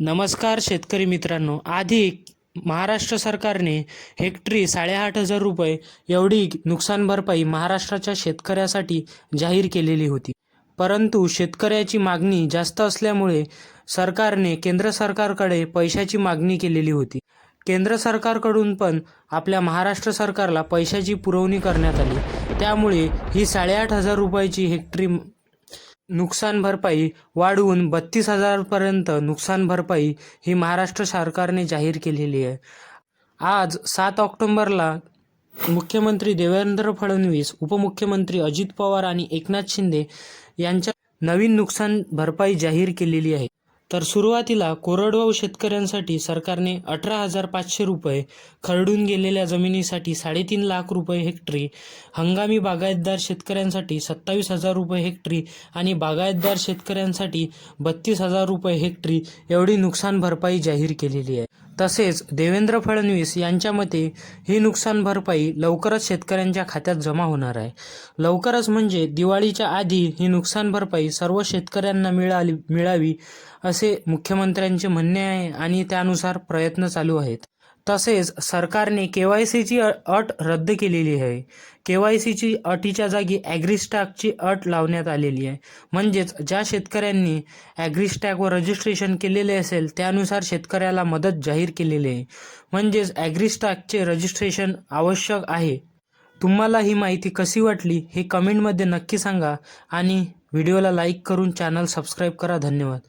नमस्कार शेतकरी मित्रांनो. आधी महाराष्ट्र सरकारने हेक्टरी साडेआठ हजार रुपये एवढी नुकसान भरपाई महाराष्ट्राच्या शेतकऱ्यासाठी जाहीर केलेली होती. परंतु शेतकऱ्याची मागणी जास्त असल्यामुळे सरकारने केंद्र सरकारकडे पैशाची मागणी केलेली होती. केंद्र सरकारकडून पण आपल्या महाराष्ट्र सरकारला पैशाची पुरवणी करण्यात आली. त्यामुळे ही साडेआठ हजार रुपयाची हेक्टरी नुकसान भरपाई वाढवून बत्तीस हजारपर्यंत नुकसान भरपाई ही महाराष्ट्र सरकारने जाहीर केलेली आहे. आज सात ऑक्टोंबरला मुख्यमंत्री देवेंद्र फडणवीस उपमुख्यमंत्री अजित पवार आणि एकनाथ शिंदे यांच्या नवीन नुकसान भरपाई जाहीर केलेली आहे. तर सुरुवातीला कोरडवाहू शेतकऱ्यांसाठी सरकारने अठरा हजार पाचशे रुपये खरडून गेलेल्या जमिनीसाठी साडेतीन लाख रुपये हेक्टरी हंगामी बागायतदार शेतकऱ्यांसाठी सत्तावीस हजार रुपये हेक्टरी आणि बागायतदार शेतकऱ्यांसाठी बत्तीस हजार रुपये हेक्टरी एवढी नुकसान भरपाई जाहीर केलेली आहे. तसेच देवेंद्र फडणवीस यांच्या मते ही नुकसान भरपाई लवकरच शेतकऱ्यांच्या खात्यात जमा होणार आहे. लवकरच म्हणजे दिवाळीच्या आधी ही नुकसान भरपाई सर्व शेतकऱ्यांना मिळाली मिळावी असे मुख्यमंत्र्यांचे म्हणणे आहे आणि त्यानुसार प्रयत्न चालू आहेत. तसेच सरकारने के वाय सीची अट रद्द केलेली आहे. के वाय सीची अटीच्या जागी ॲग्रीस्टॅगची अट लावण्यात आलेली आहे. म्हणजेच ज्या शेतकऱ्यांनी ॲग्रीस्टॅगवर रजिस्ट्रेशन केलेले असेल त्यानुसार शेतकऱ्याला मदत जाहीर केलेली आहे. म्हणजेच ॲग्रीस्टॅगचे रजिस्ट्रेशन आवश्यक आहे. तुम्हाला ही माहिती कशी वाटली हे कमेंटमध्ये नक्की सांगा आणि व्हिडिओला लाईक करून चॅनल सबस्क्राईब करा. धन्यवाद.